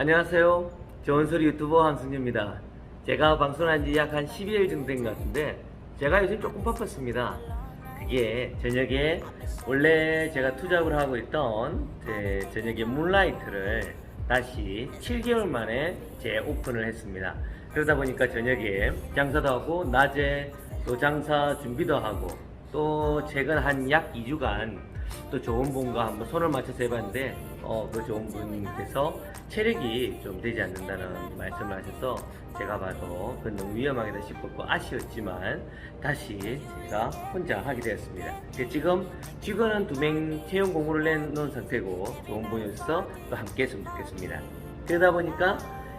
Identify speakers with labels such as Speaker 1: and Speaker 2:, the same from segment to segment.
Speaker 1: 안녕하세요. 좋은소리 유튜버 황승규입니다. 제가 방송한 지 약 한 12일 정도 된 것 같은데, 제가 요즘 조금 바빴습니다. 그게 저녁에 원래 제가 투잡을 하고 있던 제 저녁에 문라이트를 다시 7개월 만에 재오픈을 했습니다. 그러다 보니까 저녁에 장사도 하고, 낮에 또 장사 준비도 하고, 또 최근 한 약 2주간 또 좋은 분과 한번 손을 맞춰서 해봤는데 어, 그 좋은 분께서 체력이 좀 되지 않는다는 말씀을 하셔서 제가 봐도 그건 너무 위험하겠다 싶었고 아쉬웠지만 다시 제가 혼자 하게 되었습니다. 그래서 지금 직원은 두 명 채용 공고를 내놓은 상태고 좋은 분이어서 또 함께 했으면 좋겠습니다. 그러다 보니까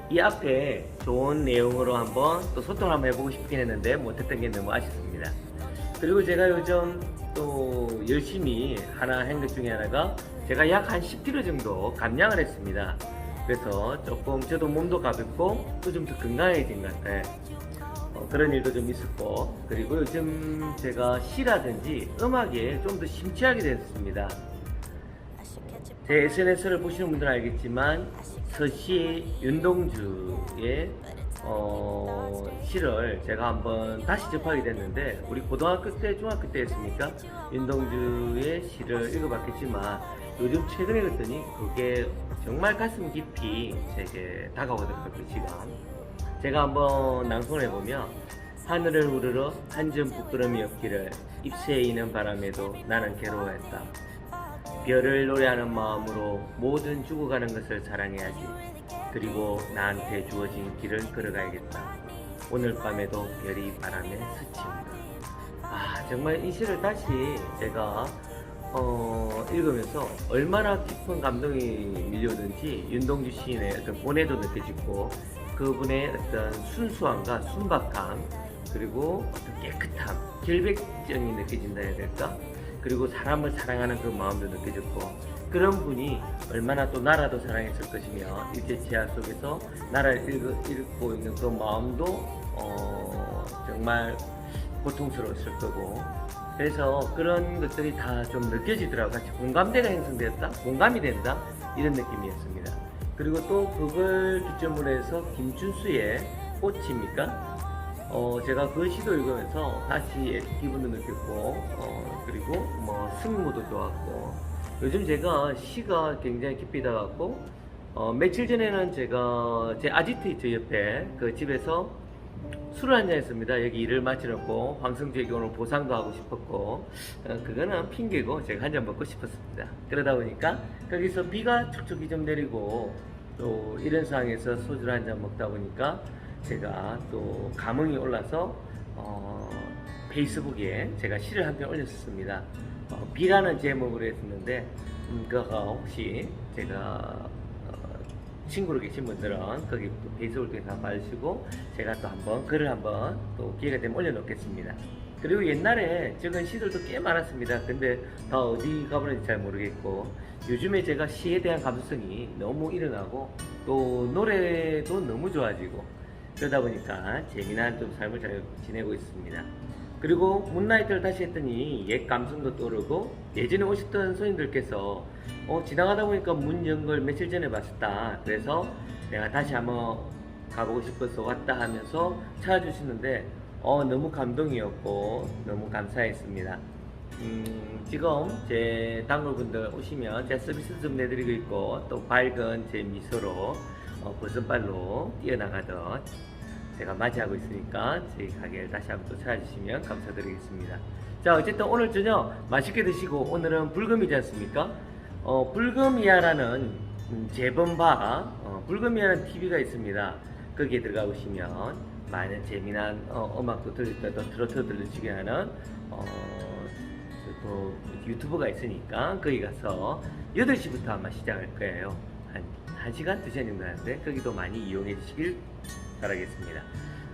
Speaker 1: 이 앞에 좋은 내용으로 한번 또 소통을 한번 해보고 싶긴 했는데 못했던 게 너무 아쉽습니다. 그리고 제가 요즘 또 열심히 하나 한 것 중에 하나가 제가 약 한 10kg 정도 감량을 했습니다. 그래서 조금 저도 몸도 가볍고 또 좀 더 건강해진 것 같아요. 어, 그런 일도 좀 있었고 그리고 요즘 제가 시라든지 음악에 좀 더 심취하게 됐습니다. 제 SNS를 보시는 분들은 알겠지만 서시 윤동주의 어, 시를 제가 한번 다시 접하게 됐는데 우리 고등학교 때 중학교 때 했으니까? 윤동주의 시를 읽어봤겠지만 요즘 최근에 봤더니 그게 정말 가슴 깊이 제게 다가오더라고요 그 시가 제가 한번 낭송을 해보면 하늘을 우르러 한 점 부끄럼이 없기를 잎새에 이는 바람에도 나는 괴로워했다. 별을 노래하는 마음으로 모든 죽어가는 것을 사랑해야지. 그리고 나한테 주어진 길을 걸어가야겠다. 오늘 밤에도 별이 바람에 스친다. 아, 정말 이 시를 다시 제가 어, 읽으면서 얼마나 깊은 감동이 밀려오는지 윤동주 시인의 어떤 고뇌도 느껴지고 그분의 어떤 순수함과 순박함 그리고 어떤 깨끗함, 결백정이 느껴진다 해야 될까? 그리고 사람을 사랑하는 그 마음도 느껴졌고 그런 분이 얼마나 또 나라도 사랑했을 것이며 일제 제하 속에서 나라를 읽, 읽고 있는 그 마음도 어, 정말 고통스러웠을 거고 그래서 그런 것들이 다 좀 느껴지더라고요. 같이 공감대가 형성되었다, 공감이 된다 이런 느낌이었습니다. 그리고 또 그걸 기점으로 해서 김춘수의 꽃입니까? 어, 제가 그 시도 읽으면서 다시 기분도 느꼈고, 어, 그리고 뭐 승무도 좋았고, 요즘 제가 시가 굉장히 깊이 다가왔고, 어, 며칠 전에는 제가 제 아지트 있죠, 옆에 그 집에서 술을 한잔 했습니다. 여기 일을 마치놓고 황성주에게 오늘 보상도 하고 싶었고, 어, 그거는 핑계고 제가 한 잔 먹고 싶었습니다. 그러다 보니까 거기서 비가 촉촉히 좀 내리고, 또 이런 상황에서 소주를 한 잔 먹다 보니까 제가 또 감흥이 올라서 어, 페이스북에 제가 시를 한 편 올렸었습니다. 어, 비라는 제목으로 했었는데 음, 그거 혹시 제가 어, 친구로 계신 분들은 거기 또 페이스북을 통해서 봐주시고 제가 또 한번 글을 한번 또 기회가 되면 올려놓겠습니다. 그리고 옛날에 적은 시들도 꽤 많았습니다. 근데 다 어디 가버렸는지 잘 모르겠고 요즘에 제가 시에 대한 감수성이 너무 일어나고 또 노래도 너무 좋아지고 그러다 보니까 재미난 좀 삶을 잘 지내고 있습니다. 그리고 문나이트를 다시 했더니 옛 감성도 떠오르고 예전에 오셨던 손님들께서 어, 지나가다 보니까 문 연 걸 며칠 전에 봤었다. 그래서 내가 다시 한번 가보고 싶어서 왔다 하면서 찾아주시는데 어, 너무 감동이었고 너무 감사했습니다. 음, 지금 제 단골분들 오시면 제가 서비스 좀 내드리고 있고 또 밝은 제 미소로 어, 버선발로 뛰어나가던 제가 맞이하고 있으니까 저희 가게를 다시 한번 또 찾아주시면 감사드리겠습니다. 자 어쨌든 오늘 저녁 맛있게 드시고 오늘은 불금이지 않습니까? 어, 불금이야라는 음, 재범바 어, 불금이야라는 TV가 있습니다. 거기에 들어가 보시면 많은 재미난 어, 음악도 들을 또 트로트 들으시게 하는 어, 또 유튜브가 있으니까 거기 가서 8시부터 아마 시작할 거예요. 한 1시간, 2시간 정도 하는데 거기도 많이 이용해 주시길 바라겠습니다.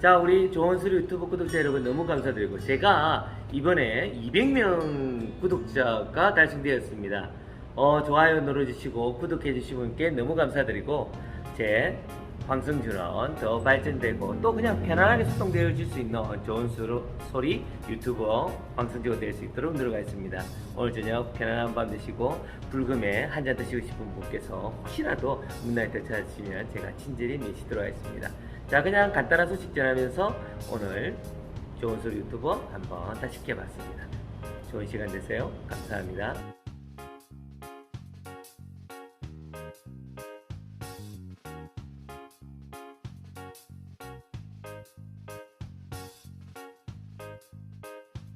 Speaker 1: 자, 우리 좋은수리 유튜브 구독자 여러분 너무 감사드리고 제가 이번에 200명 구독자가 달성되었습니다. 어, 좋아요 눌러주시고 구독해 주신 분께 너무 감사드리고 제 방송주는 더 발전되고 또 그냥 편안하게 소통되어 줄수 있는 좋은 수로, 소리 유튜버 방송주가 될수 있도록 노력하 겠습니다. 오늘 저녁 편안한 밤 되시고 불금에 한 잔 드시고 싶은 분께서 혹시라도 문나이트 찾아주시면 제가 친절히 내시도록 하겠습니다. 자 그냥 간단한 소식 전하면서 오늘 좋은 소리 유튜버 한번 다 시 켜봤습니다. 좋은 시간 되세요. 감사합니다.